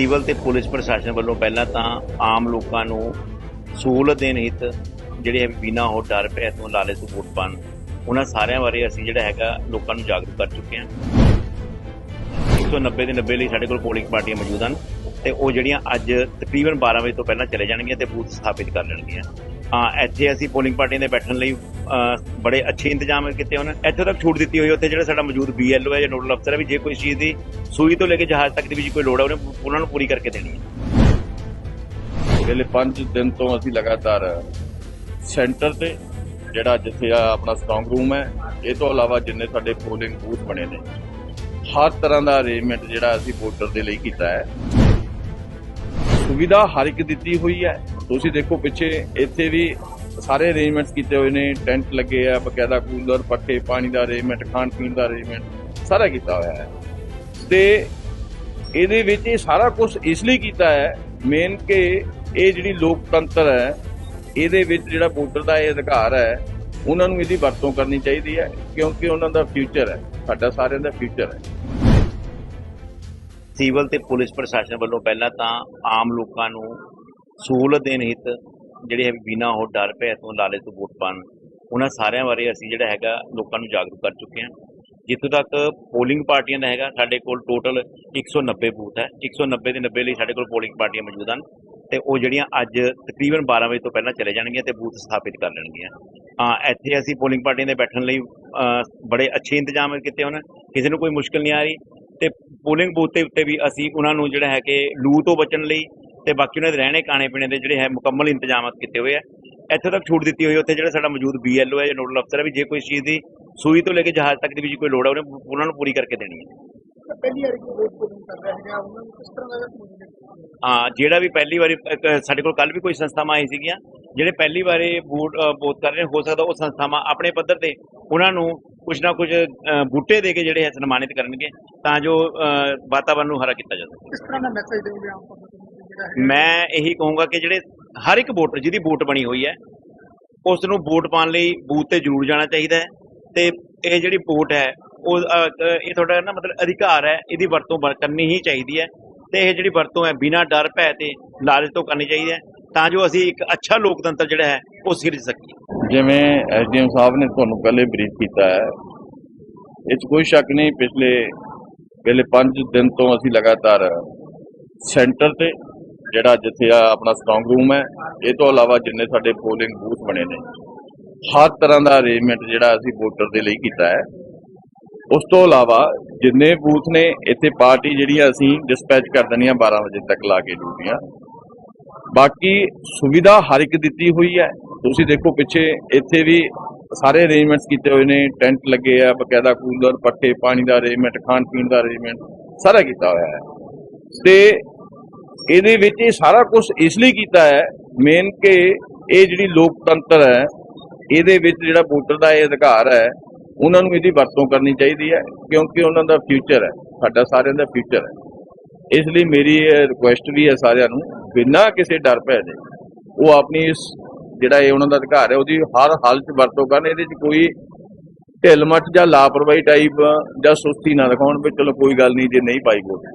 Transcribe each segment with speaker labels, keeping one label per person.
Speaker 1: Civil ਤੇ police ਪ੍ਰਸ਼ਾਸਨ ਵੱਲੋਂ ਪਹਿਲਾਂ ਤਾਂ ਆਮ ਲੋਕਾਂ ਨੂੰ ਸਹੂਲਤ ਦੇਣ ਹਿੱਤ ਜਿਹੜੇ ਹੈ ਬਿਨਾ ਉਹ ਡਰ ਭੈ ਤੋਂ ਲਾਲੇ ਤੋਂ ਵੋਟ ਪਾਉਣ, ਉਹਨਾਂ ਸਾਰਿਆਂ ਬਾਰੇ ਅਸੀਂ ਜਿਹੜਾ ਹੈਗਾ ਲੋਕਾਂ ਨੂੰ ਜਾਗਰੂਕ ਕਰ ਚੁੱਕੇ ਹਾਂ। 190 ਦੇ 90 ਲਈ ਸਾਡੇ ਕੋਲ ਪੋਲਿੰਗ ਪਾਰਟੀਆਂ ਮੌਜੂਦ ਹਨ। ਤੇ ਉਹ ਜਿਹੜੀਆਂ ਅੱਜ ਤਕਰੀਬਨ 12 ਵਜੇ ਤੋਂ ਪਹਿਲਾਂ ਚਲੇ ਜਾਣਗੀਆਂ ਤੇ ਬੂਥ ਸਥਾਪਿਤ ਕਰ ਲੈਣਗੀਆਂ। ਹਾਂ, ਇੱਥੇ ਅਸੀਂ ਪੋਲਿੰਗ ਪਾਰਟੀਆਂ ਦੇ ਬੈਠਣ ਲਈ ਬੜੇ ਅੱਛੇ ਇੰਤਜ਼ਾਮ ਕੀਤੇ ਉਹਨਾਂ ਇੱਥੇ ਤੱਕ ਛੂਟ ਦਿੱਤੀ ਹੋਈ ਉੱਥੇ ਜਿਹੜਾ ਸਾਡਾ ਮੌਜੂਦ ਬੀਐਲਓ ਹੈ ਜਾਂ ਨੋਡਲ ਅਫਸਰ ਹੈ ਵੀ ਜੇ ਕੋਈ ਚੀਜ਼ ਦੀ ਸੂਈ ਤੋਂ ਲੈ ਕੇ ਜਹਾਜ਼ ਤੱਕ ਦੀ ਵੀ ਜੇ ਕੋਈ ਲੋੜ ਹੈ, ਉਹਨੇ ਉਹਨਾਂ ਨੂੰ ਪੂਰੀ ਕਰਕੇ ਦੇਣੀ ਹੈ।
Speaker 2: ਪਿਛਲੇ 5 ਦਿਨ ਤੋਂ ਅਸੀਂ ਲਗਾਤਾਰ ਸੈਂਟਰ ਤੇ, ਜਿਹੜਾ ਜਿੱਥੇ ਆ ਆਪਣਾ ਸਟਰੋਂਗ ਰੂਮ ਹੈ, ਇਹ ਤੋਂ ਇਲਾਵਾ ਜਿੰਨੇ ਸਾਡੇ ਪੋਲਿੰਗ ਬੂਥ ਬਣੇ ਨੇ, ਹਰ ਤਰ੍ਹਾਂ ਦਾ ਅਰੇਂਜਮੈਂਟ ਜਿਹੜਾ ਅਸੀਂ ਵੋਟਰ ਦੇ ਲਈ ਕੀਤਾ ਹੈ। ਸੁਵਿਧਾ ਹਰ ਇੱਕ ਦਿੱਤੀ ਹੋਈ ਹੈ। ਤੁਸੀਂ ਦੇਖੋ ਪਿੱਛੇ ਇੱਥੇ ਵੀ ਸਾਰੇ ਅਰੇਂਜਮੈਂਟਸ ਕੀਤੇ ਹੋਏ ਨੇ। ਟੈਂਟ ਲੱਗੇ ਆ, ਬਕਾਇਦਾ ਕੂਲਰ, ਪੱਖੇ, ਪਾਣੀ ਦਾ ਅਰੇਂਜਮੈਂਟ ਖਾਣ ਪੀਣ ਦਾ ਅਰੇਂਜਮੈਂਟ ਸਾਰਾ ਕੀਤਾ ਹੋਇਆ ਹੈ। ਤੇ ਇਹਦੇ ਵਿੱਚ ਇਹ ਸਾਰਾ ਕੁਝ ਇਸ ਲਈ ਕੀਤਾ ਹੈ ਮੇਨ ਕਿ ਇਹ ਜਿਹੜੀ ਲੋਕਤੰਤਰ ਹੈ, ਇਹਦੇ ਵਿੱਚ ਜਿਹੜਾ ਵੋਟਰ ਦਾ ਇਹ ਅਧਿਕਾਰ ਹੈ, ਉਹਨਾਂ ਨੂੰ ਇਹਦੀ ਵਰਤੋਂ ਕਰਨੀ ਚਾਹੀਦੀ ਹੈ, ਕਿਉਂਕਿ ਉਹਨਾਂ ਦਾ ਫਿਊਚਰ ਹੈ, ਸਾਡਾ ਸਾਰਿਆਂ ਦਾ ਫਿਊਚਰ ਹੈ।
Speaker 1: ਸਿਵਲ ਤੇ ਪੁਲਿਸ ਪ੍ਰਸ਼ਾਸਨ ਵੱਲੋਂ ਪਹਿਲਾਂ ਤਾਂ ਆਮ ਲੋਕਾਂ ਨੂੰ ਸਹੂਲਤ ਦੇਣ ਹਿੱਤ ਜਿਹੜੇ ਹੈ ਬਿਨਾ ਉਹ ਡਰ ਭੈ ਤੋਂ ਲਾਲੇ ਤੋਂ ਵੋਟ ਪਾਉਣ, ਉਹਨਾਂ ਸਾਰਿਆਂ ਬਾਰੇ ਅਸੀਂ ਜਿਹੜਾ ਹੈਗਾ ਲੋਕਾਂ ਨੂੰ ਜਾਗਰੂਕ ਕਰ ਚੁੱਕੇ ਹਾਂ। ਜਿੱਥੋਂ ਤੱਕ ਪੋਲਿੰਗ ਪਾਰਟੀਆਂ ਦਾ ਹੈਗਾ, ਸਾਡੇ ਕੋਲ ਟੋਟਲ 190 ਬੂਥ ਹੈ। 190 ਦੇ 90 ਲਈ ਸਾਡੇ ਕੋਲ ਪੋਲਿੰਗ ਪਾਰਟੀਆਂ ਮੌਜੂਦ ਹਨ ਤੇ ਉਹ ਜਿਹੜੀਆਂ ਅੱਜ ਤਕਰੀਬਨ 12 ਵਜੇ ਤੋਂ ਪਹਿਲਾਂ ਚਲੇ ਜਾਣਗੀਆਂ ਤੇ ਬੂਥ ਸਥਾਪਿਤ ਕਰ ਲੈਣਗੀਆਂ। ਹਾਂ, ਇੱਥੇ ਅਸੀਂ ਪੋਲਿੰਗ ਪਾਰਟੀਆਂ ਦੇ ਬੈਠਣ ਲਈ ਬੜੇ ਅੱਛੇ ਇੰਤਜ਼ਾਮ ਕੀਤੇ ਹੋਣ। ਕਿਸੇ ਨੂੰ ਕੋਈ ਮੁਸ਼ਕਲ ਨਹੀਂ ਆ ਰਹੀ। ਤੇ ਪੋਲਿੰਗ ਬੂਥ ਦੇ ਉੱਤੇ ਵੀ ਅਸੀਂ ਉਹਨਾਂ ਨੂੰ ਜਿਹੜਾ ਹੈ ਕਿ ਲੂ ਤੋਂ ਬਚਣ ਲਈ ਤੇ ਬਾਕੀ ਉਹਨਾਂ ਦੇ ਰਹਿਣੇ ਖਾਣੇ ਪੀਣੇ ਦੇ ਜਿਹੜੇ ਹੈ ਮੁਕੰਮਲ ਇੰਤਜ਼ਾਮਾਤ ਕੀਤੇ ਹੋਏ ਆ। ਇੱਥੇ ਤੱਕ ਛੂਟ ਦਿੱਤੀ ਹੋਈ ਉੱਥੇ ਜਿਹੜਾ ਸਾਡਾ ਮੌਜੂਦ ਬੀਐਲਓ ਹੈ ਜਾਂ ਨੋਡਲ ਅਫਸਰ ਹੈ ਵੀ ਜੇ ਕੋਈ ਚੀਜ਼ ਦੀ ਸੂਈ ਤੋਂ ਲੈ ਕੇ ਜਹਾਜ਼ ਤੱਕ ਦੀ ਵੀ ਕੋਈ ਲੋੜ ਹੈ ਉਹਨੇ ਨੂੰ ਪੂਰੀ ਕਰਕੇ ਦੇਣੀ ਹੈ।
Speaker 3: ਪਹਿਲੀ ਵਾਰੀ ਕੋਈ ਵੋਟ ਪੋਲਿੰਗ ਕਰ ਰਿਹਾ ਹੈਗਾ ਉਹਨਾਂ ਨੂੰ ਕਿਸ ਤਰ੍ਹਾਂ ਦਾ ਸਮਝਦੇ
Speaker 1: ਹਾਂ? ਜਿਹੜਾ ਵੀ ਪਹਿਲੀ ਵਾਰੀ ਸਾਡੇ ਕੋਲ ਕੱਲ ਵੀ ਕੋਈ ਸੰਸਥਾਵਾਂ ਆਈ ਸੀਗੀਆਂ ਜਿਹੜੇ ਪਹਿਲੀ ਵਾਰੀ ਵੋਟ ਵੋਟ ਕਰ ਰਹੇ ਹੋ ਸਕਦਾ ਉਹ ਸੰਸਥਾਵਾਂ ਆਪਣੇ ਪੱਧਰ ਤੇ ਉਹਨਾਂ ਨੂੰ ਕੁਝ ਨਾ ਕੁਝ ਬੂਟੇ ਦੇ ਕੇ ਜਿਹੜੇ ਹੈ ਸਨਮਾਨਿਤ ਕਰਨਗੇ ਤਾਂ ਜੋ ਵਾਤਾਵਰਨ ਨੂੰ ਹਰਾ ਕੀਤਾ ਜਾ ਸਕੇ।
Speaker 3: ਕਿਸ ਤਰ੍ਹਾਂ ਦਾ ਮੈਸੇਜ ਦੇਣਗੇ ਆਮ ਪਬਲਿਕ
Speaker 1: ਮੈਂ ਇਹੀ ਕਹੂੰਗਾ ਕਿ ਜਿਹੜੇ ਹਰ ਇੱਕ ਵੋਟਰ ਜਿਹਦੀ ਵੋਟ ਬਣੀ ਹੋਈ ਹੈ ਉਸ ਨੂੰ ਵੋਟ ਪਾਉਣ ਲਈ ਬੂਥ ਤੇ ਜ਼ਰੂਰ ਜਾਣਾ ਚਾਹੀਦਾ ਹੈ ਤੇ ਇਹ ਜਿਹੜੀ ਵੋਟ ਹੈ ਉਹ ਇਹ ਤੁਹਾਡਾ ਨਾ ਮਤਲਬ ਅਧਿਕਾਰ ਹੈ ਇਹਦੀ ਵਰਤੋਂ ਵਰ- ਕਰਨੀ ਹੀ ਚਾਹੀਦੀ ਹੈ ਤੇ ਇਹ ਜਿਹੜੀ ਵਰਤੋਂ ਹੈ ਬਿਨਾਂ ਡਰ ਭੈ ਤੇ ਲਾਲਚ ਤੋਂ ਕਰਨੀ ਚਾਹੀਦੀ ਹੈ ਤਾਂ ਜੋ ਅਸੀਂ ਇੱਕ ਅੱਛਾ ਲੋਕਤੰਤਰ ਜਿਹੜਾ ਹੈ ਉਹ ਸਿਰਜ ਸਕੀਏ।
Speaker 2: ਜਿਵੇਂ ਐਸਡੀਐਮ ਸਾਹਿਬ ਨੇ ਤੁਹਾਨੂੰ ਪਹਿਲੇ ਬਰੀਫ ਕੀਤਾ ਹੈ, ਇਹ 'ਚ ਕੋਈ ਸ਼ੱਕ ਨਹੀਂ ਪਿਛਲੇ ਪਹਿਲੇ 5 ਦਿਨ ਤੋਂ ਅਸੀਂ ਲਗਾਤਾਰ ਸੈਂਟਰ ਤੇ, ਜਿਹੜਾ ਜਿੱਥੇ ਆ ਆਪਣਾ ਸਟਰੋਂਗ ਰੂਮ ਹੈ, ਇਹ ਤੋਂ ਇਲਾਵਾ ਜਿੰਨੇ ਸਾਡੇ ਪੋਲਿੰਗ ਬੂਥ ਬਣੇ ਨੇ, ਹਰ ਤਰ੍ਹਾਂ ਦਾ ਅਰੇਂਜਮੈਂਟ ਜਿਹੜਾ ਅਸੀਂ ਵੋਟਰ ਦੇ ਲਈ ਕੀਤਾ ਹੈ। ਉਸ ਤੋਂ ਇਲਾਵਾ ਜਿੰਨੇ ਬੂਥ ਨੇ, ਇੱਥੇ ਪਾਰਟੀ ਜਿਹੜੀ ਆ ਅਸੀਂ ਡਿਸਪੈਚ ਕਰ ਦੇਣੀਆਂ 12 ਵਜੇ ਤੱਕ ਲਾ ਕੇ ਡਿਊਟੀਆਂ। ਬਾਕੀ ਸੁਵਿਧਾ ਹਰ ਇੱਕ ਦਿੱਤੀ ਹੋਈ ਹੈ ਤੁਸੀਂ ਦੇਖੋ ਪਿੱਛੇ ਇੱਥੇ ਵੀ ਸਾਰੇ ਅਰੇਂਜਮੈਂਟਸ ਕੀਤੇ ਹੋਏ ਨੇ, ਟੈਂਟ ਲੱਗੇ ਆ, ਬਕਾਇਦਾ ਕੂਲਰ, ਪੱਠੇ, ਪਾਣੀ ਦਾ ਅਰੇਂਜਮੈਂਟ ਖਾਣ ਪੀਣ ਦਾ ਅਰੇਂਜਮੈਂਟ ਸਾਰਾ ਕੀਤਾ ਹੋਇਆ ਹੈ। ਤੇ ਇਹਦੇ ਵਿੱਚ ਇਹ ਸਾਰਾ ਕੁਝ ਇਸ ਲਈ ਕੀਤਾ ਹੈ ਮੇਨ ਕਿ ਇਹ ਜਿਹੜੀ ਲੋਕਤੰਤਰ ਹੈ, ਇਹਦੇ ਵਿੱਚ ਜਿਹੜਾ ਵੋਟਰ ਦਾ ਇਹ ਅਧਿਕਾਰ ਹੈ, ਉਹਨਾਂ ਨੂੰ ਇਹਦੀ ਵਰਤੋਂ ਕਰਨੀ ਚਾਹੀਦੀ ਹੈ, ਕਿਉਂਕਿ ਉਹਨਾਂ ਦਾ ਫਿਊਚਰ ਹੈ, ਸਾਡਾ ਸਾਰਿਆਂ ਦਾ ਫਿਊਚਰ ਹੈ। ਇਸ ਲਈ ਮੇਰੀ ਰਿਕੁਐਸਟ ਵੀ ਹੈ ਸਾਰਿਆਂ ਨੂੰ, ਬਿਨਾਂ ਕਿਸੇ ਡਰ ਭੈ ਦੇ, ਉਹ ਆਪਣੀ ਇਸ ਜਿਹੜਾ ਇਹ ਉਹਨਾਂ ਦਾ ਅਧਿਕਾਰ ਹੈ ਉਹਦੀ ਹਰ ਹਾਲਤ 'ਚ ਵਰਤੋਂ ਕਰਨ ਇਹਦੇ 'ਚ ਕੋਈ ਢਿੱਲ ਮੱਠ ਜਾਂ ਲਾਪਰਵਾਹੀ ਟਾਈਪ ਜਾਂ ਸੁਸਤੀ ਨਾ ਦਿਖਾਉਣ ਵੀ ਚਲੋ ਕੋਈ ਗੱਲ ਨਹੀਂ ਜੇ ਨਹੀਂ ਪਾਈ ਵੋਟ।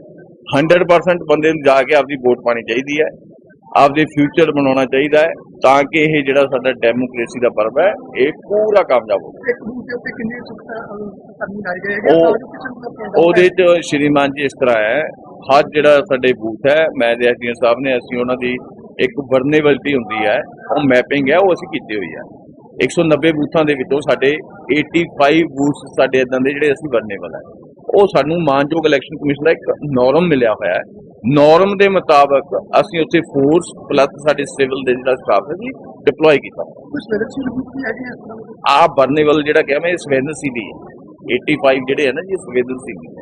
Speaker 2: 100% ਬੰਦੇ ਨੂੰ ਜਾ ਕੇ ਆਪਦੀ ਵੋਟ ਪਾਣੀ ਚਾਹੀਦੀ ਹੈ ਆਪਦੇ ਫਿਊਚਰ ਬਣਾਉਣਾ ਚਾਹੀਦਾ ਹੈ ਤਾਂ ਕਿ ਇਹ ਜਿਹੜਾ ਸਾਡਾ ਡੈਮੋਕ੍ਰੇਸੀ ਦਾ ਪਰਵ ਹੈ ਇਹ ਪੂਰਾ ਕਾਮਯਾਬ ਹੋਵੇ। ਉਹਦੇ 'ਚ ਸ਼੍ਰੀਮਾਨ ਜੀ ਇਸ ਤਰ੍ਹਾਂ ਹੈ ਹਰ ਜਿਹੜਾ ਸਾਡੇ ਬੂਥ ਹੈ ਮੈਂ ਦੇ ਐਸਡੀਐਮ ਸਾਹਿਬ ਨੇ ਅਸੀਂ ਉਹਨਾਂ ਦੀ ਇੱਕ ਵਰਨੇਬਿਲਟੀ ਹੁੰਦੀ ਹੈ ਉਹ ਮੈਪਿੰਗ ਹੈ ਉਹ ਅਸੀਂ ਕੀਤੀ ਹੋਈ ਹੈ। 190 ਬੂਥਾਂ ਦੇ ਵਿੱਚੋਂ ਸਾਡੇ 85 ਬੂਥ ਸਾਡੇ ਇਦਾਂ ਦੇ ਜਿਹੜੇ ਅਸੀਂ ਵਰਨੇਬਲ ਹੈ। ਉਹ ਸਾਨੂੰ ਮਾਨਯੋਗ ਇਲੈਕਸ਼ਨ ਕਮਿਸ਼ਨ ਦਾ ਇੱਕ ਨੋਰਮ ਮਿਲਿਆ ਹੋਇਆ ਹੈ। ਨੋਰਮ ਦੇ ਮੁਤਾਬਕ ਅਸੀਂ ਉੱਥੇ ਫੋਰਸ ਪਲੱਸ ਸਾਡੇ ਸਿਵਲ ਦੇ ਜਿਹੜਾ ਸਟਾਫ ਹੈ ਜੀ ਡਿਪਲੋਏ ਕੀਤਾ। ਆ ਵਰਨੇਬਲ ਜਿਹੜਾ ਕਿਹਾ ਮੈਂ ਸੰਵੇਦਨਸ਼ੀਲ ਹੈ। 85 ਜਿਹੜੇ ਹੈ ਨਾ ਜੀ ਸੰਵੇਦਨਸ਼ੀਲ